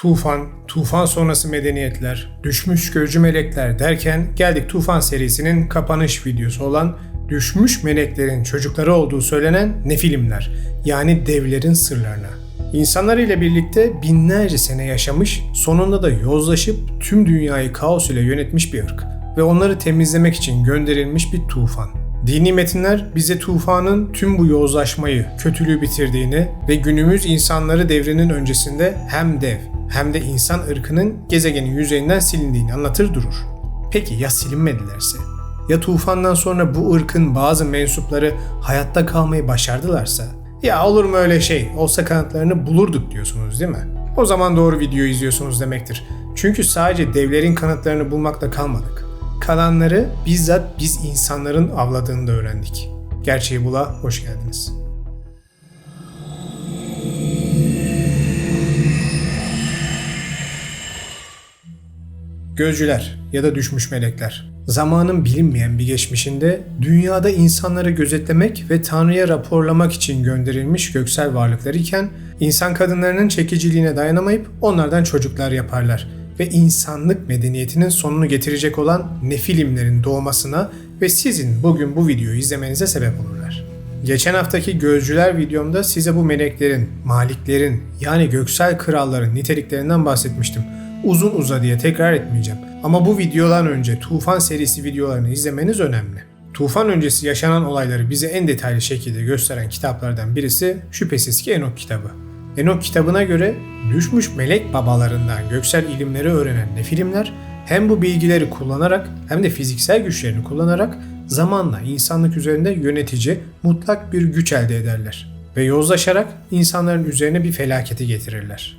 Tufan, tufan sonrası medeniyetler, düşmüş gözcü melekler derken geldik Tufan serisinin kapanış videosu olan düşmüş meleklerin çocukları olduğu söylenen nefilimler yani devlerin sırlarına. İnsanlar ile birlikte binlerce sene yaşamış, sonunda da yozlaşıp tüm dünyayı kaos ile yönetmiş bir ırk ve onları temizlemek için gönderilmiş bir tufan. Dini metinler bize tufanın tüm bu yozlaşmayı, kötülüğü bitirdiğini ve günümüz insanları devrinin öncesinde hem dev hem de insan ırkının gezegenin yüzeyinden silindiğini anlatır durur. Peki ya silinmedilerse? Ya tufandan sonra bu ırkın bazı mensupları hayatta kalmayı başardılarsa? Ya olur mu öyle şey? Olsa kanıtlarını bulurduk diyorsunuz değil mi? O zaman doğru videoyu izliyorsunuz demektir. Çünkü sadece devlerin kanıtlarını bulmakla kalmadık. Kalanları bizzat biz insanların avladığını da öğrendik. Gerçeği bula hoş geldiniz. Gözcüler ya da düşmüş melekler. Zamanın bilinmeyen bir geçmişinde dünyada insanları gözetlemek ve Tanrı'ya raporlamak için gönderilmiş göksel varlıklar iken insan kadınlarının çekiciliğine dayanamayıp onlardan çocuklar yaparlar ve insanlık medeniyetinin sonunu getirecek olan nefilimlerin doğmasına ve sizin bugün bu videoyu izlemenize sebep olurlar. Geçen haftaki gözcüler videomda size bu meleklerin, maliklerin yani göksel kralların niteliklerinden bahsetmiştim uzun uza diye tekrar etmeyeceğim. Ama bu videodan önce Tufan serisi videolarını izlemeniz önemli. Tufan öncesi yaşanan olayları bize en detaylı şekilde gösteren kitaplardan birisi şüphesiz ki Enok kitabı. Enok kitabına göre düşmüş melek babalarından göksel ilimleri öğrenen nefilimler hem bu bilgileri kullanarak hem de fiziksel güçlerini kullanarak zamanla insanlık üzerinde yönetici, mutlak bir güç elde ederler ve yozlaşarak insanların üzerine bir felaketi getirirler.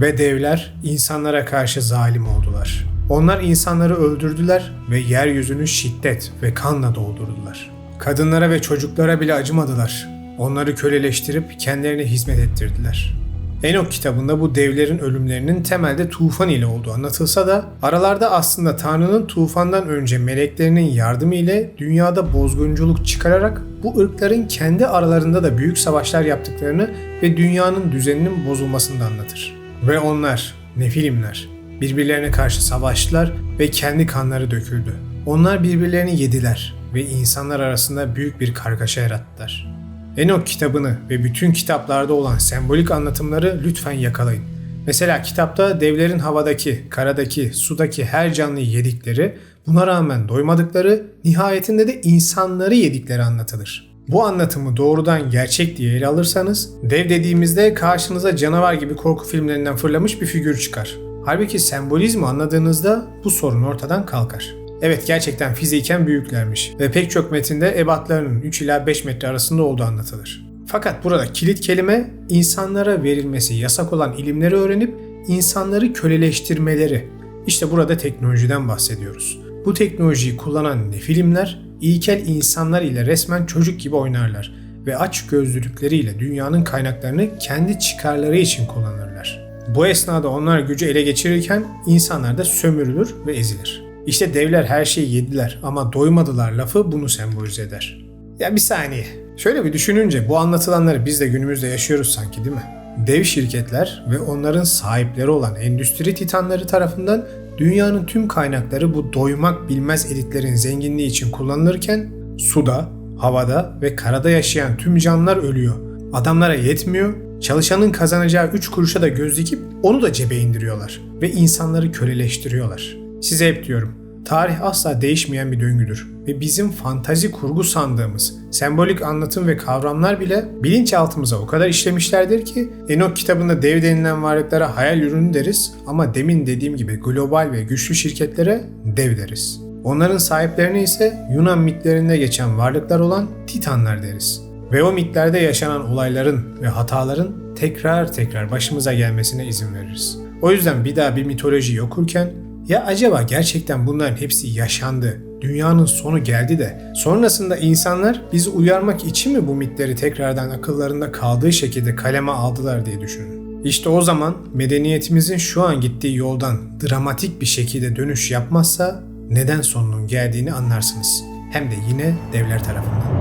Ve devler insanlara karşı zalim oldular. Onlar insanları öldürdüler ve yeryüzünü şiddet ve kanla doldurdular. Kadınlara ve çocuklara bile acımadılar. Onları köleleştirip kendilerine hizmet ettirdiler. Enok kitabında bu devlerin ölümlerinin temelde tufan ile olduğu anlatılsa da aralarda aslında Tanrı'nın tufandan önce meleklerinin yardımı ile dünyada bozgunculuk çıkararak bu ırkların kendi aralarında da büyük savaşlar yaptıklarını ve dünyanın düzeninin bozulmasını da anlatır. Ve onlar, nefilimler, birbirlerine karşı savaştılar ve kendi kanları döküldü. Onlar birbirlerini yediler ve insanlar arasında büyük bir kargaşa yarattılar. Enok kitabını ve bütün kitaplarda olan sembolik anlatımları lütfen yakalayın. Mesela kitapta devlerin havadaki, karadaki, sudaki her canlıyı yedikleri, buna rağmen doymadıkları, nihayetinde de insanları yedikleri anlatılır. Bu anlatımı doğrudan gerçek diye ele alırsanız, dev dediğimizde karşınıza canavar gibi korku filmlerinden fırlamış bir figür çıkar. Halbuki sembolizmi anladığınızda bu sorun ortadan kalkar. Evet gerçekten fiziken büyüklermiş ve pek çok metinde ebatlarının 3 ila 5 metre arasında olduğu anlatılır. Fakat burada kilit kelime insanlara verilmesi yasak olan ilimleri öğrenip insanları köleleştirmeleri. İşte burada teknolojiden bahsediyoruz. Bu teknolojiyi kullanan nefilimler ilkel insanlar ile resmen çocuk gibi oynarlar ve aç gözlülükleriyle dünyanın kaynaklarını kendi çıkarları için kullanırlar. Bu esnada onlar gücü ele geçirirken insanlar da sömürülür ve ezilir. İşte devler her şeyi yediler ama doymadılar lafı bunu sembolize eder. Ya bir saniye. Şöyle bir düşününce bu anlatılanları biz de günümüzde yaşıyoruz sanki değil mi? Dev şirketler ve onların sahipleri olan endüstri titanları tarafından dünyanın tüm kaynakları bu doymak bilmez elitlerin zenginliği için kullanılırken suda, havada ve karada yaşayan tüm canlılar ölüyor. Adamlara yetmiyor, çalışanın kazanacağı 3 kuruşa da göz dikip onu da cebe indiriyorlar ve insanları köleleştiriyorlar. Size hep diyorum, tarih asla değişmeyen bir döngüdür ve bizim fantazi kurgu sandığımız sembolik anlatım ve kavramlar bile bilinçaltımıza o kadar işlemişlerdir ki Enoch kitabında dev denilen varlıklara hayal ürünü deriz ama demin dediğim gibi global ve güçlü şirketlere dev deriz. Onların sahiplerine ise Yunan mitlerinde geçen varlıklar olan Titanlar deriz. Ve o mitlerde yaşanan olayların ve hataların tekrar tekrar başımıza gelmesine izin veririz. O yüzden bir daha bir mitoloji okurken ya acaba gerçekten bunların hepsi yaşandı, dünyanın sonu geldi de sonrasında insanlar bizi uyarmak için mi bu mitleri tekrardan akıllarında kaldığı şekilde kaleme aldılar diye düşünün. İşte o zaman medeniyetimizin şu an gittiği yoldan dramatik bir şekilde dönüş yapmazsa neden sonunun geldiğini anlarsınız. Hem de yine devler tarafından.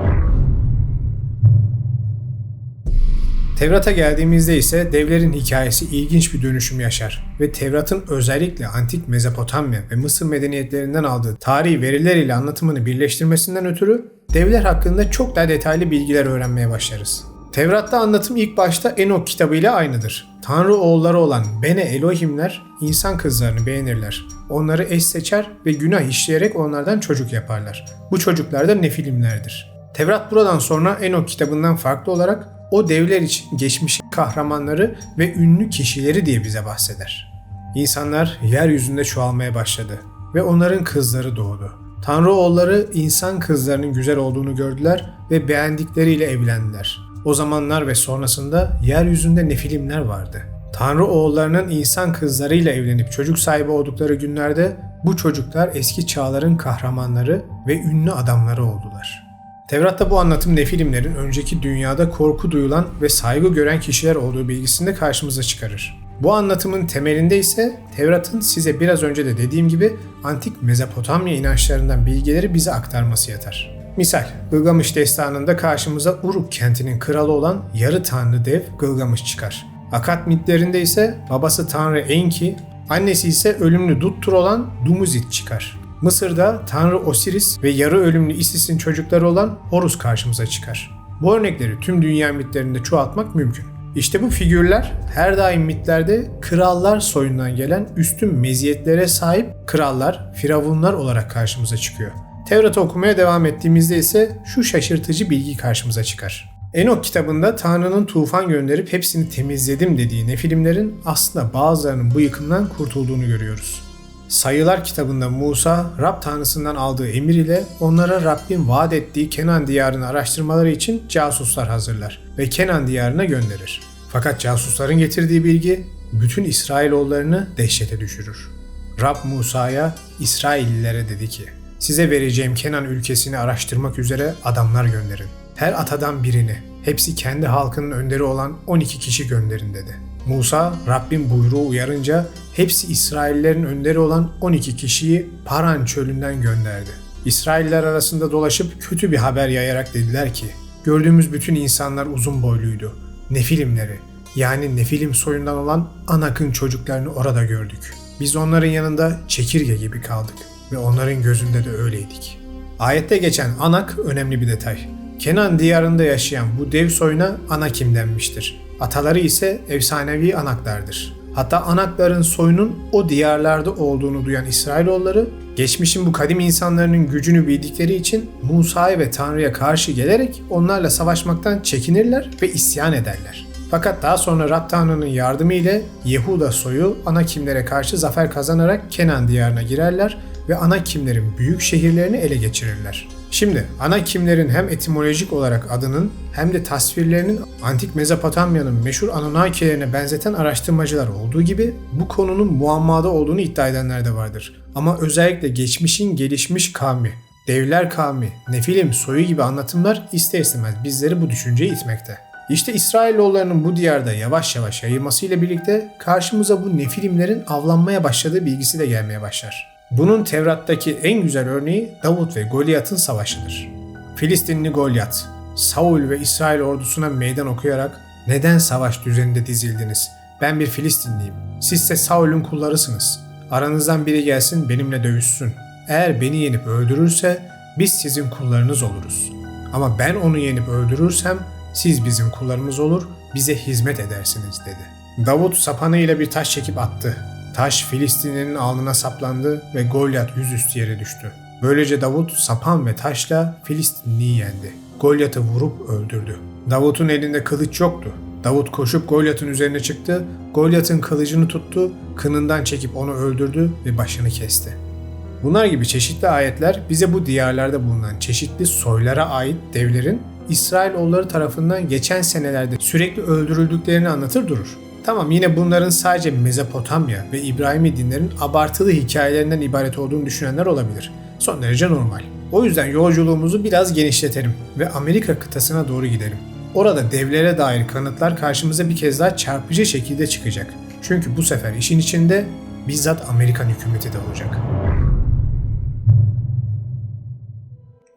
Tevrat'a geldiğimizde ise devlerin hikayesi ilginç bir dönüşüm yaşar ve Tevrat'ın özellikle antik Mezopotamya ve Mısır medeniyetlerinden aldığı tarihi veriler ile anlatımını birleştirmesinden ötürü devler hakkında çok daha detaylı bilgiler öğrenmeye başlarız. Tevrat'ta anlatım ilk başta Enok kitabıyla aynıdır. Tanrı oğulları olan Bene Elohimler insan kızlarını beğenirler. Onları eş seçer ve günah işleyerek onlardan çocuk yaparlar. Bu çocuklar da nefilimlerdir. Tevrat buradan sonra Enok kitabından farklı olarak o devler için geçmiş kahramanları ve ünlü kişileri diye bize bahseder. İnsanlar yeryüzünde çoğalmaya başladı ve onların kızları doğdu. Tanrı oğulları insan kızlarının güzel olduğunu gördüler ve beğendikleriyle evlendiler. O zamanlar ve sonrasında yeryüzünde nefilimler vardı. Tanrı oğullarının insan kızlarıyla evlenip çocuk sahibi oldukları günlerde bu çocuklar eski çağların kahramanları ve ünlü adamları oldular. Tevrat'ta bu anlatım nefilimlerin önceki dünyada korku duyulan ve saygı gören kişiler olduğu bilgisini de karşımıza çıkarır. Bu anlatımın temelinde ise Tevrat'ın size biraz önce de dediğim gibi antik Mezopotamya inançlarından bilgileri bize aktarması yatar. Misal, Gılgamış destanında karşımıza Uruk kentinin kralı olan yarı tanrı dev Gılgamış çıkar. Akat mitlerinde ise babası tanrı Enki, annesi ise ölümlü Duttur olan Dumuzit çıkar. Mısır'da Tanrı Osiris ve yarı ölümlü Isis'in çocukları olan Horus karşımıza çıkar. Bu örnekleri tüm dünya mitlerinde çoğaltmak mümkün. İşte bu figürler her daim mitlerde krallar soyundan gelen üstün meziyetlere sahip krallar, firavunlar olarak karşımıza çıkıyor. Tevrat'ı okumaya devam ettiğimizde ise şu şaşırtıcı bilgi karşımıza çıkar. Enok kitabında Tanrı'nın tufan gönderip hepsini temizledim dediği nefilimlerin aslında bazılarının bu yıkımdan kurtulduğunu görüyoruz. Sayılar kitabında Musa, Rab tanrısından aldığı emir ile onlara Rabbin vaat ettiği Kenan diyarını araştırmaları için casuslar hazırlar ve Kenan diyarına gönderir. Fakat casusların getirdiği bilgi bütün İsrailoğullarını dehşete düşürür. Rab Musa'ya, İsraillilere dedi ki, Size vereceğim Kenan ülkesini araştırmak üzere adamlar gönderin. Her atadan birini, hepsi kendi halkının önderi olan 12 kişi gönderin dedi. Musa, Rabbin buyruğu uyarınca hepsi İsraillerin önderi olan 12 kişiyi Paran çölünden gönderdi. İsrailler arasında dolaşıp kötü bir haber yayarak dediler ki, gördüğümüz bütün insanlar uzun boyluydu. Nefilimleri, yani Nefilim soyundan olan Anak'ın çocuklarını orada gördük. Biz onların yanında çekirge gibi kaldık ve onların gözünde de öyleydik. Ayette geçen Anak önemli bir detay. Kenan diyarında yaşayan bu dev soyuna Anakim denmiştir. Ataları ise efsanevi Anaklardır. Hatta Anakların soyunun o diyarlarda olduğunu duyan İsrailoğulları, geçmişin bu kadim insanların gücünü bildikleri için Musa'ya ve Tanrı'ya karşı gelerek onlarla savaşmaktan çekinirler ve isyan ederler. Fakat daha sonra Rab Tanrı'nın yardımı ile Yehuda soyu Anakimlere karşı zafer kazanarak Kenan diyarına girerler ve Anakimlerin büyük şehirlerini ele geçirirler. Şimdi Anakimlerin hem etimolojik olarak adının hem de tasvirlerinin antik Mezopotamya'nın meşhur Anunnakilerine benzeten araştırmacılar olduğu gibi bu konunun muammada olduğunu iddia edenler de vardır. Ama özellikle geçmişin gelişmiş kavmi, devler kavmi, nefilim soyu gibi anlatımlar ister istemez bizleri bu düşünceye itmekte. İşte İsrailoğullarının bu diyarda yavaş yavaş yayılmasıyla birlikte karşımıza bu nefilimlerin avlanmaya başladığı bilgisi de gelmeye başlar. Bunun Tevrat'taki en güzel örneği Davut ve Golyat'ın savaşıdır. Filistinli Golyat, Saul ve İsrail ordusuna meydan okuyarak neden savaş düzeninde dizildiniz? Ben bir Filistinliyim. Siz ise Saul'ün kullarısınız. Aranızdan biri gelsin benimle dövüşsün. Eğer beni yenip öldürürse biz sizin kullarınız oluruz. Ama ben onu yenip öldürürsem siz bizim kullarımız olur, bize hizmet edersiniz dedi. Davut sapanıyla bir taş çekip attı. Taş Filistinlerin alnına saplandı ve Golyat yüzüstü yere düştü. Böylece Davut sapan ve taşla Filistinliyi yendi. Golyat'ı vurup öldürdü. Davut'un elinde kılıç yoktu. Davut koşup Golyat'ın üzerine çıktı, Golyat'ın kılıcını tuttu, kınından çekip onu öldürdü ve başını kesti. Bunlar gibi çeşitli ayetler bize bu diyarlarda bulunan çeşitli soylara ait devlerin İsrailoğulları tarafından geçen senelerde sürekli öldürüldüklerini anlatır durur. Tamam yine bunların sadece Mezopotamya ve İbrahimi dinlerin abartılı hikayelerinden ibaret olduğunu düşünenler olabilir. Son derece normal. O yüzden yolculuğumuzu biraz genişletelim ve Amerika kıtasına doğru gidelim. Orada devlere dair kanıtlar karşımıza bir kez daha çarpıcı şekilde çıkacak. Çünkü bu sefer işin içinde bizzat Amerikan hükümeti de olacak.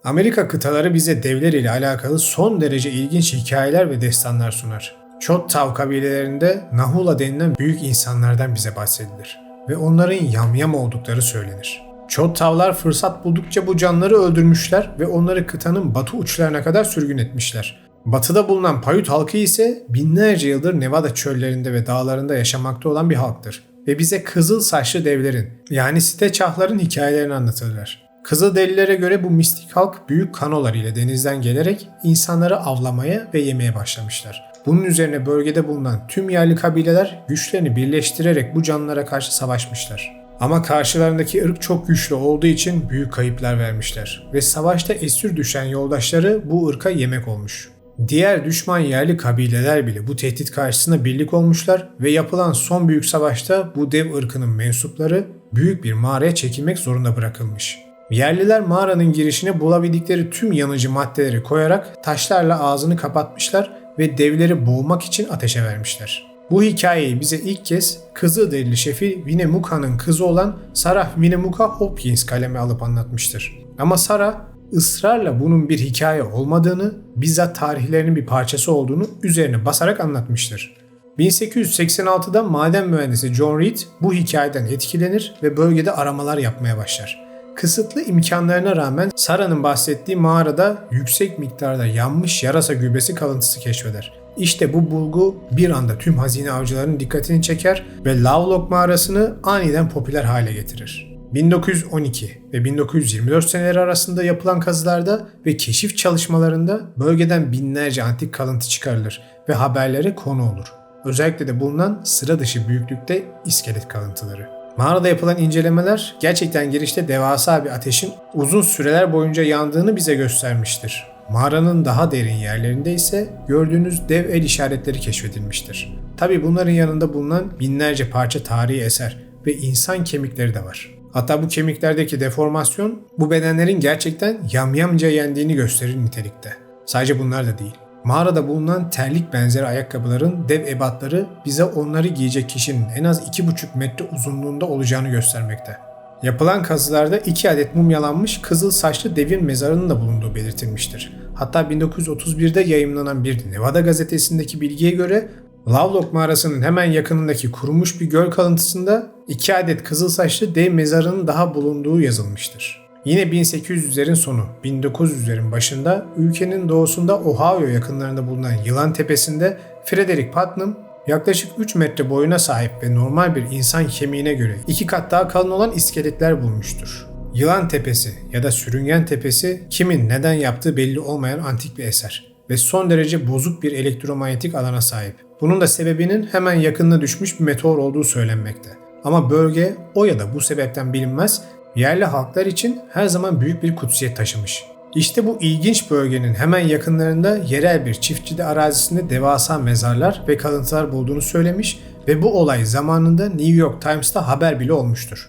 Amerika kıtaları bize devler ile alakalı son derece ilginç hikayeler ve destanlar sunar. Çottav kabilelerinde Nahula denilen büyük insanlardan bize bahsedilir ve onların yamyam oldukları söylenir. Çottavlar fırsat buldukça bu canları öldürmüşler ve onları kıtanın batı uçlarına kadar sürgün etmişler. Batıda bulunan Paiute halkı ise binlerce yıldır Nevada çöllerinde ve dağlarında yaşamakta olan bir halktır. Ve bize kızıl saçlı devlerin yani site çahların hikayelerini anlatırlar. Kızılderililere göre bu mistik halk büyük kanolar ile denizden gelerek insanları avlamaya ve yemeye başlamışlar. Bunun üzerine bölgede bulunan tüm yerli kabileler güçlerini birleştirerek bu canlılara karşı savaşmışlar. Ama karşılarındaki ırk çok güçlü olduğu için büyük kayıplar vermişler ve savaşta esir düşen yoldaşları bu ırka yemek olmuş. Diğer düşman yerli kabileler bile bu tehdit karşısında birlik olmuşlar ve yapılan son büyük savaşta bu dev ırkının mensupları büyük bir mağaraya çekilmek zorunda bırakılmış. Yerliler mağaranın girişine bulabildikleri tüm yanıcı maddeleri koyarak taşlarla ağzını kapatmışlar ve devleri boğmak için ateşe vermişler. Bu hikayeyi bize ilk kez Kızılderili şefi Winnemuca'nın kızı olan Sarah Winnemucca Hopkins kaleme alıp anlatmıştır. Ama Sarah ısrarla bunun bir hikaye olmadığını, bizzat tarihlerinin bir parçası olduğunu üzerine basarak anlatmıştır. 1886'da maden mühendisi John Reed bu hikayeden etkilenir ve bölgede aramalar yapmaya başlar. Kısıtlı imkanlarına rağmen Sara'nın bahsettiği mağarada yüksek miktarda yanmış yarasa gübresi kalıntısı keşfeder. İşte bu bulgu bir anda tüm hazine avcılarının dikkatini çeker ve Lovelock mağarasını aniden popüler hale getirir. 1912 ve 1924 seneleri arasında yapılan kazılarda ve keşif çalışmalarında bölgeden binlerce antik kalıntı çıkarılır ve haberlere konu olur. Özellikle de bulunan sıra dışı büyüklükte iskelet kalıntıları. Mağarada yapılan incelemeler gerçekten girişte devasa bir ateşin uzun süreler boyunca yandığını bize göstermiştir. Mağaranın daha derin yerlerinde ise gördüğünüz dev el işaretleri keşfedilmiştir. Tabi bunların yanında bulunan binlerce parça tarihi eser ve insan kemikleri de var. Hatta bu kemiklerdeki deformasyon bu bedenlerin gerçekten yamyamca yendiğini gösterir nitelikte. Sadece bunlar da değil. Mağarada bulunan terlik benzeri ayakkabıların dev ebatları bize onları giyecek kişinin en az 2,5 metre uzunluğunda olacağını göstermekte. Yapılan kazılarda iki adet mumyalanmış kızıl saçlı devin mezarının da bulunduğu belirtilmiştir. Hatta 1931'de yayımlanan bir Nevada gazetesindeki bilgiye göre Lovelock mağarasının hemen yakınındaki kurumuş bir göl kalıntısında iki adet kızıl saçlı dev mezarının daha bulunduğu yazılmıştır. Yine 1800'lerin sonu, 1900'lerin başında ülkenin doğusunda Ohio yakınlarında bulunan Yılan Tepesi'nde Frederick Putnam yaklaşık 3 metre boyuna sahip ve normal bir insan kemiğine göre iki kat daha kalın olan iskeletler bulmuştur. Yılan Tepesi ya da Sürüngen Tepesi kimin neden yaptığı belli olmayan antik bir eser ve son derece bozuk bir elektromanyetik alana sahip. Bunun da sebebinin hemen yakınına düşmüş bir meteor olduğu söylenmekte. Ama bölge o ya da bu sebepten bilinmez yerli halklar için her zaman büyük bir kutsiyet taşımış. İşte bu ilginç bölgenin hemen yakınlarında yerel bir çiftçide arazisinde devasa mezarlar ve kalıntılar bulduğunu söylemiş ve bu olay zamanında New York Times'ta haber bile olmuştur.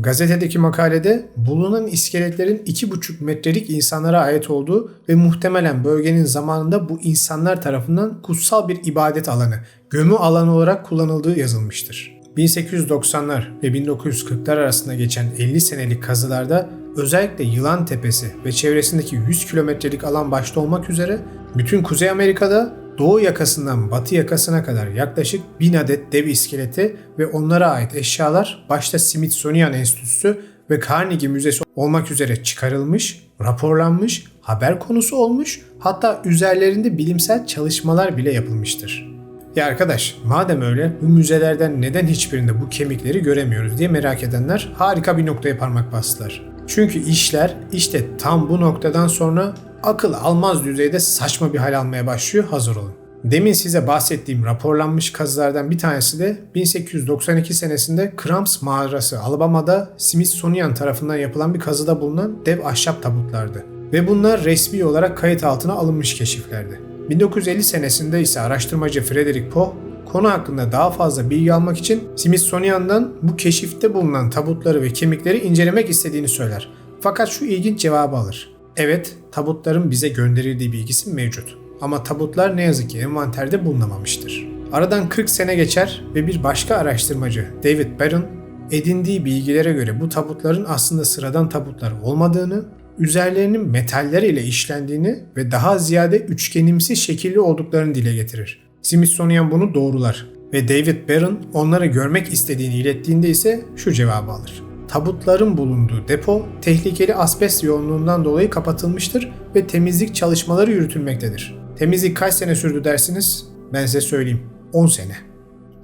Gazetedeki makalede bulunan iskeletlerin 2,5 metrelik insanlara ait olduğu ve muhtemelen bölgenin zamanında bu insanlar tarafından kutsal bir ibadet alanı, gömü alanı olarak kullanıldığı yazılmıştır. 1890'lar ve 1940'lar arasında geçen 50 senelik kazılarda özellikle Yılan Tepesi ve çevresindeki 100 kilometrelik alan başta olmak üzere bütün Kuzey Amerika'da doğu yakasından batı yakasına kadar yaklaşık 1000 adet dev iskeleti ve onlara ait eşyalar başta Smithsonian Enstitüsü ve Carnegie Müzesi olmak üzere çıkarılmış, raporlanmış, haber konusu olmuş, hatta üzerlerinde bilimsel çalışmalar bile yapılmıştır. Ya arkadaş, madem öyle bu müzelerden neden hiçbirinde bu kemikleri göremiyoruz diye merak edenler harika bir noktaya parmak bastılar. Çünkü işler işte tam bu noktadan sonra akıl almaz düzeyde saçma bir hal almaya başlıyor hazır olun. Demin size bahsettiğim raporlanmış kazılardan bir tanesi de 1892 senesinde Cramps mağarası Alabama'da Smithsonian tarafından yapılan bir kazıda bulunan dev ahşap tabutlardı. Ve bunlar resmi olarak kayıt altına alınmış keşiflerdi. 1950 senesinde ise araştırmacı Frederick Poe konu hakkında daha fazla bilgi almak için Smithsonian'dan bu keşifte bulunan tabutları ve kemikleri incelemek istediğini söyler. Fakat şu ilginç cevabı alır. Evet, tabutların bize gönderildiği bilgisi mevcut. Ama tabutlar ne yazık ki envanterde bulunamamıştır. Aradan 40 sene geçer ve bir başka araştırmacı David Barron edindiği bilgilere göre bu tabutların aslında sıradan tabutlar olmadığını, üzerlerinin metaller ile işlendiğini ve daha ziyade üçgenimsi şekilli olduklarını dile getirir. Smithsonian bunu doğrular ve David Barron onları görmek istediğini ilettiğinde ise şu cevabı alır. Tabutların bulunduğu depo tehlikeli asbest yoğunluğundan dolayı kapatılmıştır ve temizlik çalışmaları yürütülmektedir. Temizlik kaç sene sürdü dersiniz? Ben size söyleyeyim. 10 sene.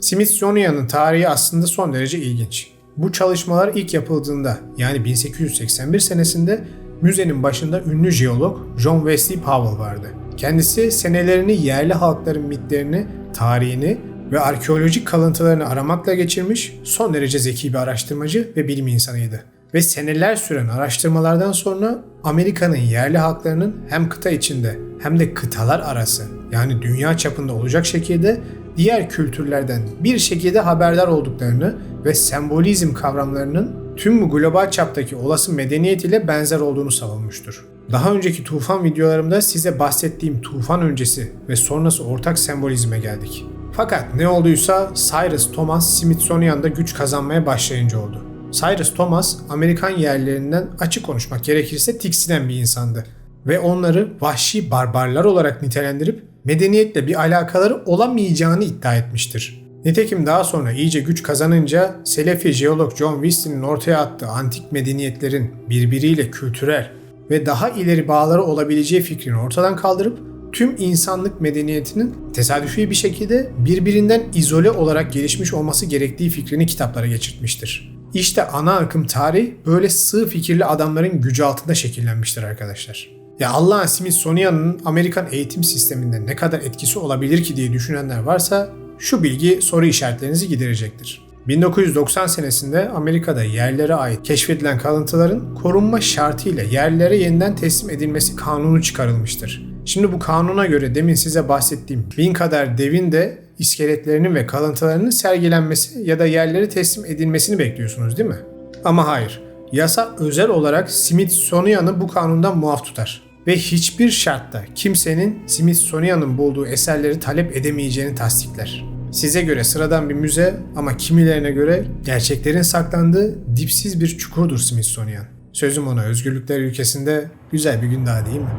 Smithsonian'ın tarihi aslında son derece ilginç. Bu çalışmalar ilk yapıldığında yani 1881 senesinde müzenin başında ünlü jeolog John Wesley Powell vardı. Kendisi senelerini yerli halkların mitlerini, tarihini ve arkeolojik kalıntılarını aramakla geçirmiş son derece zeki bir araştırmacı ve bilim insanıydı. Ve seneler süren araştırmalardan sonra Amerika'nın yerli halklarının hem kıta içinde hem de kıtalar arası yani dünya çapında olacak şekilde diğer kültürlerden bir şekilde haberdar olduklarını ve sembolizm kavramlarının tüm bu global çaptaki olası medeniyet ile benzer olduğunu savunmuştur. Daha önceki tufan videolarımda size bahsettiğim tufan öncesi ve sonrası ortak sembolizme geldik. Fakat ne olduysa Cyrus Thomas Smithsonian'da güç kazanmaya başlayınca oldu. Cyrus Thomas Amerikan yerlerinden açık konuşmak gerekirse tiksinen bir insandı ve onları vahşi barbarlar olarak nitelendirip medeniyetle bir alakaları olamayacağını iddia etmiştir. Nitekim daha sonra iyice güç kazanınca Selefi jeolog John Wesley'nin ortaya attığı antik medeniyetlerin birbiriyle kültürel ve daha ileri bağları olabileceği fikrini ortadan kaldırıp tüm insanlık medeniyetinin tesadüfi bir şekilde birbirinden izole olarak gelişmiş olması gerektiği fikrini kitaplara geçirtmiştir. İşte ana akım tarih böyle sığ fikirli adamların gücü altında şekillenmiştir arkadaşlar. Ya Allah'ın Smithsonian'ın Amerikan eğitim sisteminde ne kadar etkisi olabilir ki diye düşünenler varsa şu bilgi soru işaretlerinizi giderecektir. 1990 senesinde Amerika'da yerlere ait keşfedilen kalıntıların korunma şartıyla yerlere yeniden teslim edilmesi kanunu çıkarılmıştır. Şimdi bu kanuna göre demin size bahsettiğim bin kadar devin de iskeletlerinin ve kalıntılarının sergilenmesi ya da yerlere teslim edilmesini bekliyorsunuz değil mi? Ama hayır. Yasa özel olarak Smithsonian'ı bu kanundan muaf tutar ve hiçbir şartta kimsenin Smithsonian'ın bulduğu eserleri talep edemeyeceğini tasdikler. Size göre sıradan bir müze ama kimilerine göre gerçeklerin saklandığı dipsiz bir çukurdur Smithsonian. Sözüm ona özgürlükler ülkesinde güzel bir gün daha değil mi?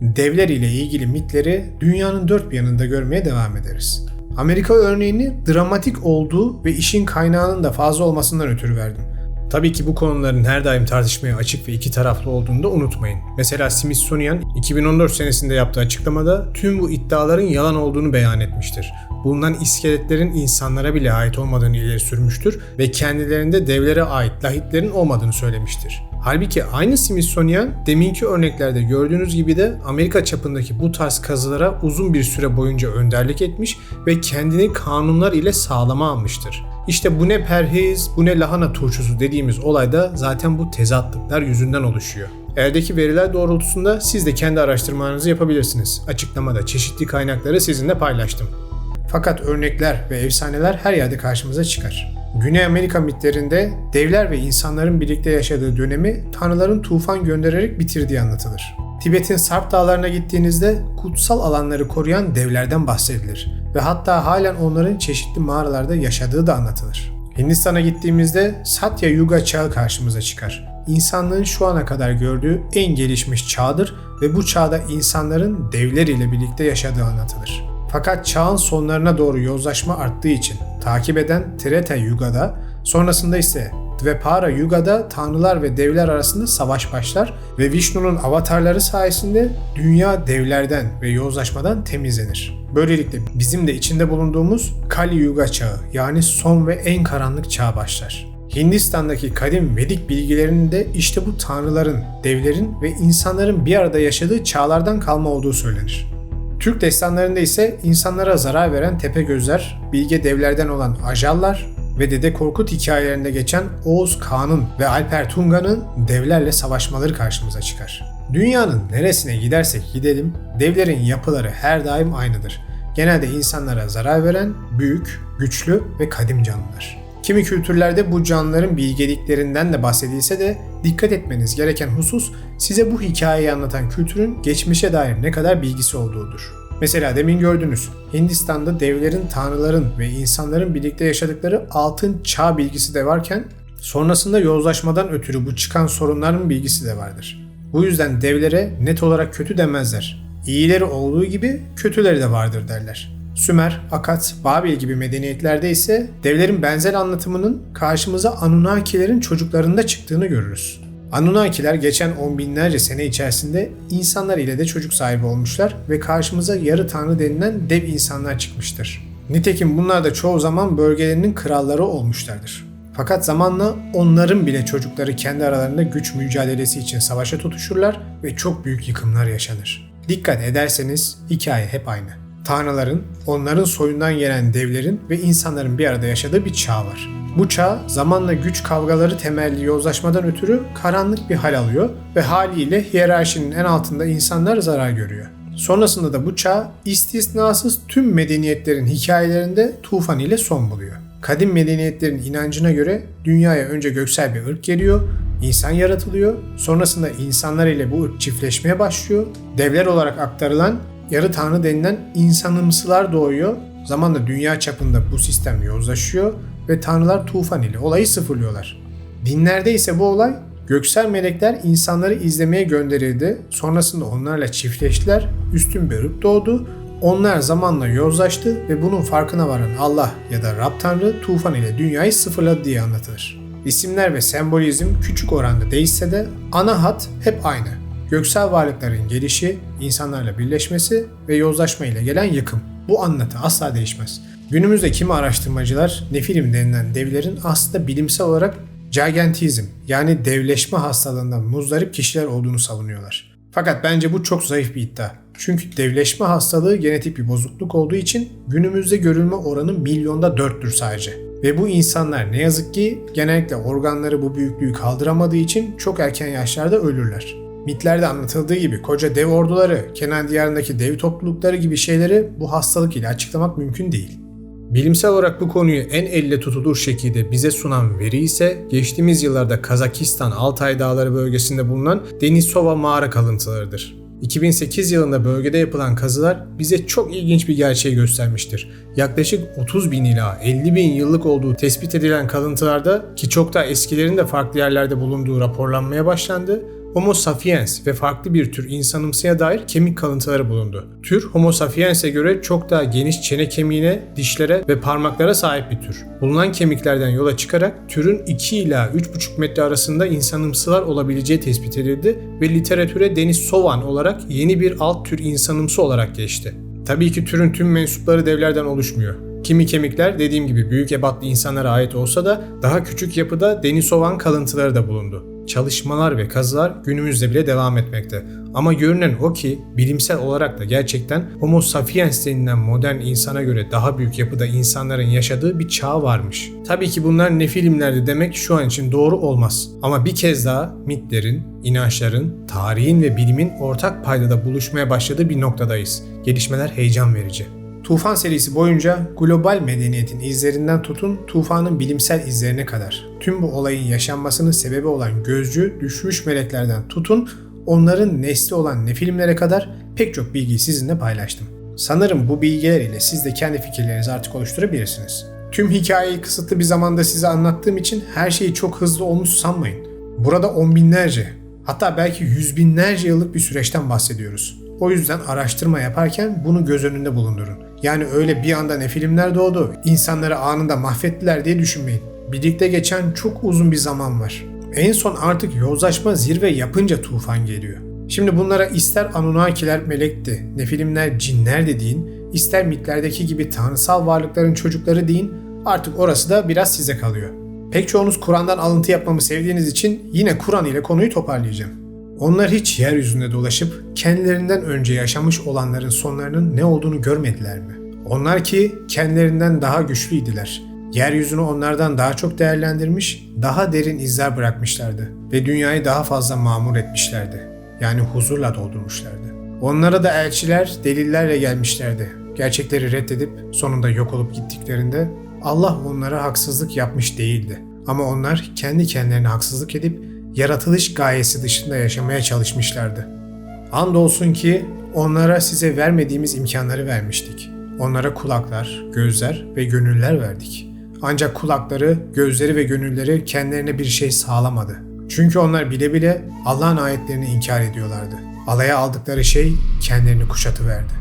Devler ile ilgili mitleri dünyanın dört bir yanında görmeye devam ederiz. Amerika örneğini dramatik olduğu ve işin kaynağının da fazla olmasından ötürü verdim. Tabii ki bu konuların her daim tartışmaya açık ve iki taraflı olduğunu da unutmayın. Mesela Smithsonian 2014 senesinde yaptığı açıklamada tüm bu iddiaların yalan olduğunu beyan etmiştir. Bulunan iskeletlerin insanlara bile ait olmadığını ileri sürmüştür ve kendilerinde devlere ait lahitlerin olmadığını söylemiştir. Halbuki aynı Smithsonian deminki örneklerde gördüğünüz gibi de Amerika çapındaki bu tarz kazılara uzun bir süre boyunca önderlik etmiş ve kendini kanunlar ile sağlama almıştır. İşte bu ne perhiz, bu ne lahana turşusu dediğimiz olayda zaten bu tezatlıklar yüzünden oluşuyor. Eldeki veriler doğrultusunda siz de kendi araştırmalarınızı yapabilirsiniz. Açıklamada çeşitli kaynakları sizinle paylaştım. Fakat örnekler ve efsaneler her yerde karşımıza çıkar. Güney Amerika mitlerinde devler ve insanların birlikte yaşadığı dönemi tanrıların tufan göndererek bitirdiği anlatılır. Tibet'in Sarp dağlarına gittiğinizde kutsal alanları koruyan devlerden bahsedilir ve hatta halen onların çeşitli mağaralarda yaşadığı da anlatılır. Hindistan'a gittiğimizde Satya Yuga çağı karşımıza çıkar. İnsanlığın şu ana kadar gördüğü en gelişmiş çağdır ve bu çağda insanların devler ile birlikte yaşadığı anlatılır. Fakat çağın sonlarına doğru yozlaşma arttığı için takip eden Treta Yuga'da, sonrasında ise Dvapara Yuga'da tanrılar ve devler arasında savaş başlar ve Vishnu'nun avatarları sayesinde dünya devlerden ve yozlaşmadan temizlenir. Böylelikle bizim de içinde bulunduğumuz Kali Yuga çağı yani son ve en karanlık çağ başlar. Hindistan'daki kadim Vedik bilgilerinde işte bu tanrıların, devlerin ve insanların bir arada yaşadığı çağlardan kalma olduğu söylenir. Türk destanlarında ise insanlara zarar veren tepe gözler, bilge devlerden olan ajallar ve Dede Korkut hikayelerinde geçen Oğuz Kağan'ın ve Alper Tunga'nın devlerle savaşmaları karşımıza çıkar. Dünyanın neresine gidersek gidelim, devlerin yapıları her daim aynıdır. Genelde insanlara zarar veren büyük, güçlü ve kadim canlılar. Kimi kültürlerde bu canlıların bilgeliklerinden de bahsedilse de dikkat etmeniz gereken husus size bu hikayeyi anlatan kültürün geçmişe dair ne kadar bilgisi olduğudur. Mesela demin gördünüz Hindistan'da devlerin, tanrıların ve insanların birlikte yaşadıkları altın çağ bilgisi de varken sonrasında yozlaşmadan ötürü bu çıkan sorunların bilgisi de vardır. Bu yüzden devlere net olarak kötü demezler. İyileri olduğu gibi kötüleri de vardır derler. Sümer, Akat, Babil gibi medeniyetlerde ise devlerin benzer anlatımının karşımıza Anunnakilerin çocuklarında çıktığını görürüz. Anunnakiler geçen on binlerce sene içerisinde insanlar ile de çocuk sahibi olmuşlar ve karşımıza yarı tanrı denilen dev insanlar çıkmıştır. Nitekim bunlar da çoğu zaman bölgelerinin kralları olmuşlardır. Fakat zamanla onların bile çocukları kendi aralarında güç mücadelesi için savaşa tutuşurlar ve çok büyük yıkımlar yaşanır. Dikkat ederseniz hikaye hep aynı. Tanrıların, onların soyundan gelen devlerin ve insanların bir arada yaşadığı bir çağ var. Bu çağ zamanla güç kavgaları temelli yozlaşmadan ötürü karanlık bir hal alıyor ve haliyle hiyerarşinin en altında insanlar zarar görüyor. Sonrasında da bu çağ istisnasız tüm medeniyetlerin hikayelerinde tufan ile son buluyor. Kadim medeniyetlerin inancına göre dünyaya önce göksel bir ırk geliyor, insan yaratılıyor, sonrasında insanlar ile bu ırk çiftleşmeye başlıyor, devler olarak aktarılan yarı tanrı denilen insanımsılar doğuyor, zamanla dünya çapında bu sistem yozlaşıyor ve tanrılar tufan ile olayı sıfırlıyorlar. Dinlerde ise bu olay göksel melekler insanları izlemeye gönderildi. Sonrasında onlarla çiftleştiler. Üstün bir ırk doğdu. Onlar zamanla yozlaştı ve bunun farkına varan Allah ya da Rab Tanrı tufan ile dünyayı sıfırladı diye anlatılır. İsimler ve sembolizm küçük oranda değişse de ana hat hep aynı. Göksel varlıkların gelişi, insanlarla birleşmesi ve yozlaşma ile gelen yıkım. Bu anlatı asla değişmez. Günümüzde kimi araştırmacılar Nefilim denilen devlerin aslında bilimsel olarak Gigantism yani devleşme hastalığından muzdarip kişiler olduğunu savunuyorlar. Fakat bence bu çok zayıf bir iddia. Çünkü devleşme hastalığı genetik bir bozukluk olduğu için günümüzde görülme oranı milyonda dörttür sadece. Ve bu insanlar ne yazık ki genellikle organları bu büyüklüğü kaldıramadığı için çok erken yaşlarda ölürler. Mitlerde anlatıldığı gibi koca dev orduları, Kenan diyarındaki dev toplulukları gibi şeyleri bu hastalık ile açıklamak mümkün değil. Bilimsel olarak bu konuyu en elle tutulur şekilde bize sunan veri ise geçtiğimiz yıllarda Kazakistan Altay Dağları bölgesinde bulunan Denisova mağara kalıntılarıdır. 2008 yılında bölgede yapılan kazılar bize çok ilginç bir gerçeği göstermiştir. Yaklaşık 30 bin ila 50 bin yıllık olduğu tespit edilen kalıntılarda ki çok daha eskilerin de farklı yerlerde bulunduğu raporlanmaya başlandı Homo sapiens ve farklı bir tür insanımsıya dair kemik kalıntıları bulundu. Tür Homo sapiens'e göre çok daha geniş çene kemiğine, dişlere ve parmaklara sahip bir tür. Bulunan kemiklerden yola çıkarak türün 2 ila 3,5 metre arasında insanımsılar olabileceği tespit edildi ve literatüre deniz sovan olarak yeni bir alt tür insanımsı olarak geçti. Tabii ki türün tüm mensupları devlerden oluşmuyor. Kimi kemikler dediğim gibi büyük ebatlı insanlara ait olsa da daha küçük yapıda Denisovan kalıntıları da bulundu. Çalışmalar ve kazılar günümüzde bile devam etmekte. Ama görünen o ki bilimsel olarak da gerçekten Homo sapiens denilen modern insana göre daha büyük yapıda insanların yaşadığı bir çağ varmış. Tabii ki bunlar ne filmlerdi demek şu an için doğru olmaz. Ama bir kez daha mitlerin, inançların, tarihin ve bilimin ortak paydada buluşmaya başladığı bir noktadayız. Gelişmeler heyecan verici. Tufan serisi boyunca global medeniyetin izlerinden tutun tufanın bilimsel izlerine kadar tüm bu olayın yaşanmasının sebebi olan gözcü düşmüş meleklerden tutun onların nesli olan ne filmlere kadar pek çok bilgiyi sizinle paylaştım. Sanırım bu bilgiler ile siz de kendi fikirlerinizi artık oluşturabilirsiniz. Tüm hikayeyi kısıtlı bir zamanda size anlattığım için her şeyi çok hızlı olmuş sanmayın. Burada on binlerce, hatta belki yüz binlerce yıllık bir süreçten bahsediyoruz. O yüzden araştırma yaparken bunu göz önünde bulundurun. Yani öyle bir anda ne filmler doğdu, insanları anında mahvettiler diye düşünmeyin. Birlikte geçen çok uzun bir zaman var. En son artık yozlaşma zirve yapınca tufan geliyor. Şimdi bunlara ister Anunnakiler melekti, ne filmler cinler de deyin, ister mitlerdeki gibi tanrısal varlıkların çocukları deyin, artık orası da biraz size kalıyor. Pek çoğunuz Kur'an'dan alıntı yapmamı sevdiğiniz için yine Kur'an ile konuyu toparlayacağım. Onlar hiç yeryüzünde dolaşıp kendilerinden önce yaşamış olanların sonlarının ne olduğunu görmediler mi? Onlar ki kendilerinden daha güçlüydüler. Yeryüzünü onlardan daha çok değerlendirmiş, daha derin izler bırakmışlardı ve dünyayı daha fazla mamur etmişlerdi. Yani huzurla doldurmuşlardı. Onlara da elçiler delillerle gelmişlerdi. Gerçekleri reddedip sonunda yok olup gittiklerinde Allah onlara haksızlık yapmış değildi. Ama onlar kendi kendilerine haksızlık edip yaratılış gayesi dışında yaşamaya çalışmışlardı. Andolsun ki onlara size vermediğimiz imkanları vermiştik. Onlara kulaklar, gözler ve gönüller verdik. Ancak kulakları, gözleri ve gönülleri kendilerine bir şey sağlamadı. Çünkü onlar bile bile Allah'ın ayetlerini inkar ediyorlardı. Alaya aldıkları şey kendilerini kuşatıverdi.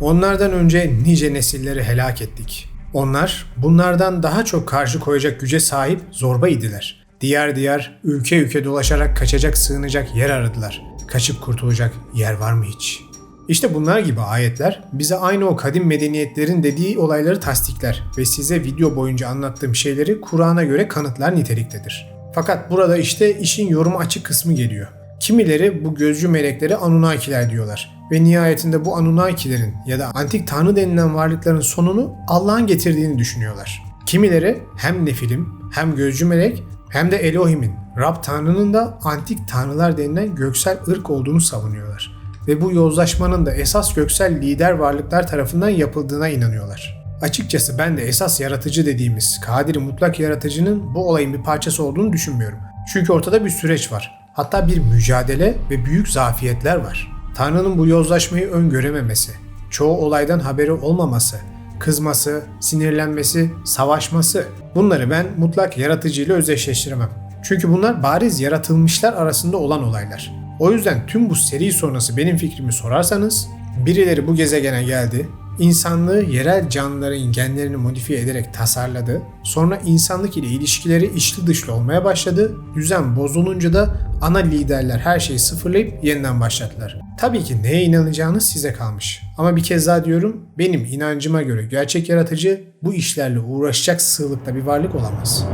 Onlardan önce nice nesilleri helak ettik. Onlar bunlardan daha çok karşı koyacak güce sahip zorba idiler. Diyar diyar, ülke ülke dolaşarak kaçacak sığınacak yer aradılar. Kaçıp kurtulacak yer var mı hiç? İşte bunlar gibi ayetler bize aynı o kadim medeniyetlerin dediği olayları tasdikler ve size video boyunca anlattığım şeyleri Kur'an'a göre kanıtlar niteliktedir. Fakat burada işte işin yorumu açık kısmı geliyor. Kimileri bu gözcü melekleri Anunnakiler diyorlar ve nihayetinde bu Anunnakilerin ya da antik tanrı denilen varlıkların sonunu Allah'ın getirdiğini düşünüyorlar. Kimileri hem Nefilim hem gözcü melek hem de Elohim'in, Rab Tanrı'nın da antik tanrılar denilen göksel ırk olduğunu savunuyorlar. Ve bu yozlaşmanın da esas göksel lider varlıklar tarafından yapıldığına inanıyorlar. Açıkçası ben de esas yaratıcı dediğimiz Kadir mutlak yaratıcının bu olayın bir parçası olduğunu düşünmüyorum. Çünkü ortada bir süreç var. Hatta bir mücadele ve büyük zafiyetler var. Tanrı'nın bu yozlaşmayı öngörememesi, çoğu olaydan haberi olmaması, kızması, sinirlenmesi, savaşması bunları ben mutlak yaratıcıyla özdeşleştiremem. Çünkü bunlar bariz yaratılmışlar arasında olan olaylar. O yüzden tüm bu seri sonrası benim fikrimi sorarsanız birileri bu gezegene geldi, insanlığı yerel canlıların genlerini modifiye ederek tasarladı. Sonra insanlık ile ilişkileri içli dışlı olmaya başladı. Düzen bozulunca da ana liderler her şeyi sıfırlayıp yeniden başlattılar. Tabii ki neye inanacağınız size kalmış. Ama bir kez daha diyorum, benim inancıma göre gerçek yaratıcı bu işlerle uğraşacak sığlıkta bir varlık olamaz.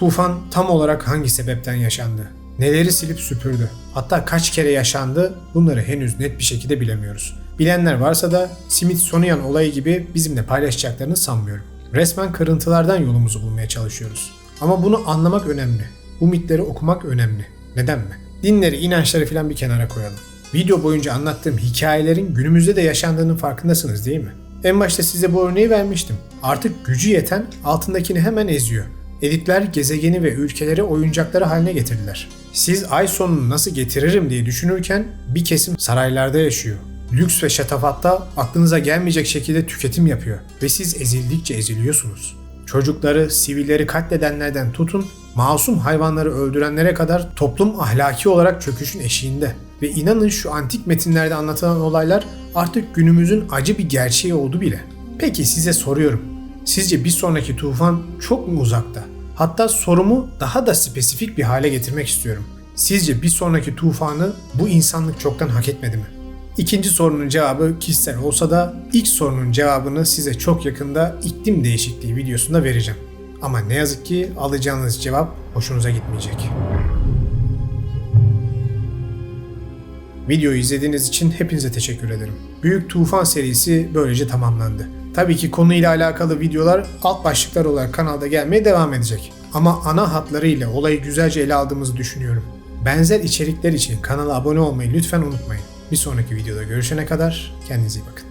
Tufan tam olarak hangi sebepten yaşandı? Neleri silip süpürdü? Hatta kaç kere yaşandı? Bunları henüz net bir şekilde bilemiyoruz. Bilenler varsa da Smithsonian olayı gibi bizimle paylaşacaklarını sanmıyorum. Resmen kırıntılardan yolumuzu bulmaya çalışıyoruz. Ama bunu anlamak önemli. Bu mitleri okumak önemli. Neden mi? Dinleri, inançları falan bir kenara koyalım. Video boyunca anlattığım hikayelerin günümüzde de yaşandığının farkındasınız değil mi? En başta size bu örneği vermiştim. Artık gücü yeten altındakini hemen eziyor. Elitler gezegeni ve ülkeleri oyuncakları haline getirdiler. Siz ay sonunu nasıl getiririm diye düşünürken bir kesim saraylarda yaşıyor. Lüks ve şatafatta aklınıza gelmeyecek şekilde tüketim yapıyor ve siz ezildikçe eziliyorsunuz. Çocukları, sivilleri katledenlerden tutun, masum hayvanları öldürenlere kadar toplum ahlaki olarak çöküşün eşiğinde. Ve inanın şu antik metinlerde anlatılan olaylar artık günümüzün acı bir gerçeği oldu bile. Peki size soruyorum. Sizce bir sonraki tufan çok mu uzakta? Hatta sorumu daha da spesifik bir hale getirmek istiyorum. Sizce bir sonraki tufanı bu insanlık çoktan hak etmedi mi? İkinci sorunun cevabı kişisel olsa da ilk sorunun cevabını size çok yakında iklim değişikliği videosunda vereceğim. Ama ne yazık ki alacağınız cevap hoşunuza gitmeyecek. Videoyu izlediğiniz için hepinize teşekkür ederim. Büyük Tufan serisi böylece tamamlandı. Tabii ki konuyla alakalı videolar alt başlıklar olarak kanalda gelmeye devam edecek. Ama ana hatlarıyla olayı güzelce ele aldığımızı düşünüyorum. Benzer içerikler için kanala abone olmayı lütfen unutmayın. Bir sonraki videoda görüşene kadar kendinize iyi bakın.